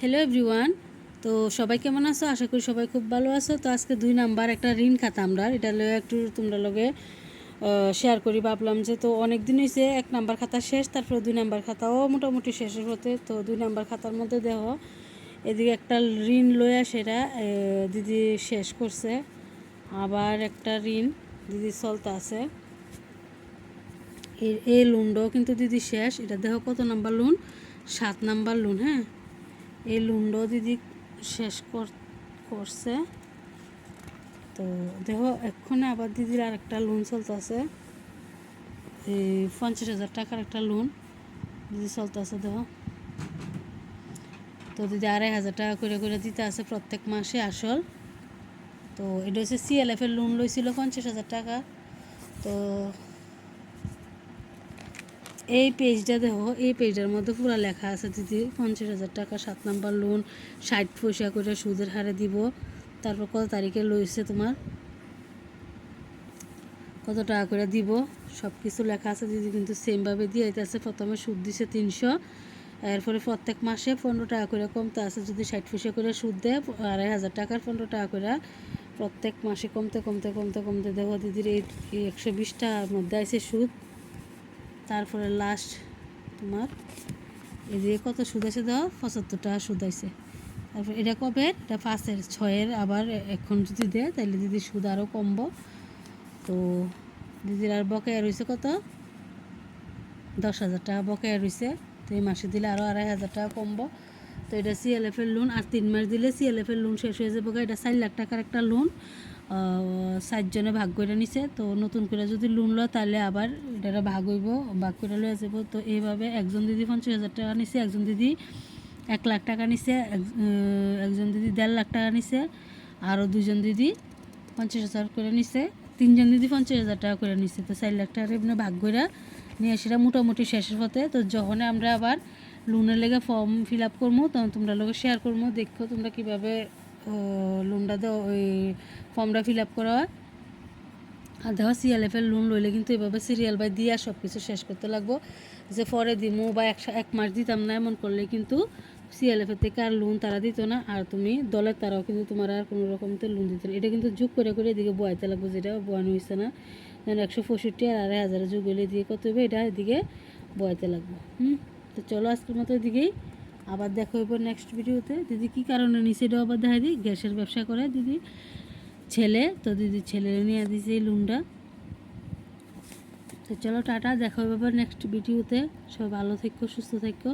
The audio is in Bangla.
হ্যালো এভরিওয়ান তো সবাই কেমন আছো? আশা করি সবাই খুব ভালো আছো। তো আজকে দুই নাম্বার একটা ঋণ খাতা আমরা। এটা লগে একটু তোমরা লগে শেয়ার করি। ভাবলাম যে তো অনেক দিন হয়েছে এক নাম্বার খাতা শেষ, তারপরে দুই নাম্বার খাতাও মোটামুটি শেষের হতে। তো দুই নাম্বার খাতার মধ্যে দেহ এদিকে একটা ঋণ লইয়া সেটা দিদি শেষ করছে। আবার একটা ঋণ দিদি চলতে আছে। এই- লোনটাও কিন্তু দিদি শেষ। এটা দেখো কত নাম্বার লোন সাত নাম্বার লোন হ্যাঁ? এই লোনটাও দিদি শেষ কর- করছে। তো দেখো, এক্ষণে আবার দিদির আর একটা লোন চলতেছে। এই পঞ্চাশ হাজার টাকার একটা লোন দিদি চলতেছে, দেখো। তো দিদি আড়াই হাজার টাকা করে করে দিতে আছে প্রত্যেক মাসে আসল। তো এটা হচ্ছে সিএলএফ এর লোন লইছিল পঞ্চাশ হাজার টাকা। তো এই পেজটা দেখো, এই পেজটার মধ্যে পুরো লেখা আছে, দিদি, পঞ্চাশ হাজার টাকা, সাত নাম্বার লোন ষাট পয়সা করে সুদের হারে দিব। তারপর কত তারিখে লইছে তোমার? কত টাকা করে দিব? সব কিছু লেখা আছে, দিদি, কিন্তু সেমভাবে দিয়ে আছে প্রথমে সুদ দিছে তিনশো, এরপরে প্রত্যেক মাসে পনেরো টাকা করে কমতে আছে। যদি ষাট পয়সা করে সুদ দেয়, আড়াই হাজার টাকার পনেরো টাকা করে। প্রত্যেক মাসে কমতে কমতে কমতে কমতে দেখো, দিদির এই একশো বিশ টাকার মধ্যে আছে সুদ। তারপরে লাস্ট তোমার, এই এদিকে কত সুদ আছে দাও পঁচাত্তর টাকা সুদ আছে তারপর এটা কবে? এটা পাঁচের, ছয়ের আবার এখন যদি দেয় তাহলে দিদি সুদ আরও কমবো। তো দিদির আর বকেয়া রয়েছে কত? দশ হাজার টাকা বকেয়া রয়েছে তো এই মাসে দিলে আরও আড়াই হাজার টাকা কমবো। তো এটা সিএলএফ এর লোন আর তিন মাস দিলে সিএলএফ এর লোন শেষ হয়ে যাবে এটা চার লাখ টাকার একটা লোন সাতজনে ভাগ করে নিছে, তো নতুন করে যদি লোন লয় তাহলে আবার এটা ভাগ হইব, ভাগ করে লয়ে যাব তো এইভাবে একজন দিদি পঞ্চাশ হাজার টাকা নিছে, একজন দিদি এক লাখ টাকা নিছে, এক- একজন দিদি দেড় লাখ টাকা নিছে আরও দুজন দিদি পঞ্চাশ হাজার করে নিছে, তিনজন দিদি পঞ্চাশ হাজার টাকা করে নিছে। তো চার লাখ টাকা এমনি ভাগ করে নিয়ে সেটা মোটামুটি শেষের পথে। তো যখন আমরা আবার লোনের লেগে ফর্ম ফিল আপ করব তখন তোমরা লোকে শেয়ার করব দেখো তোমরা কীভাবে লোনটা দাও ওই ফর্মটা ফিল আপ করা আর দেখো সিএলএফ এর লোন লইলে কিন্তু এভাবে সিরিয়াল বাই দিয়া সব কিছু শেষ করতে লাগবো। যে পরে দিমু বা এক এক মাস দিতাম না, এমন করলে কিন্তু সিএলএফ এর থেকে আর লোন তারা দিত না। আর তুমি দলের তারাও কিন্তু তোমার আর কোনো রকম তো লোন দিত না। এটা কিন্তু যোগ করে করে এদিকে বয়াইতে লাগবে, যেটা বয়ানো হয়েছে না। যেন একশো পঁয়ষট্টি আর আড়াই হাজার যোগ হলে এদিকে কত হবে এটা এদিকে বয়াইতে লাগবো। হুম? তো চলো, আজকের মতো এদিকেই। আবার দেখো এবার নেক্সট ভিডিওতে দিদি, কি কারণে নিচে এটাও আবার দেখা দিই? গ্যাসের ব্যবসা করে দিদি। ছেলে, তো দিদি ছেলে নিয়ে দিয়েছে এই লুনটা তো চলো টাটা, দেখো আবার নেক্সট ভিডিওতে সবাই ভালো থেকো, সুস্থ থেকো।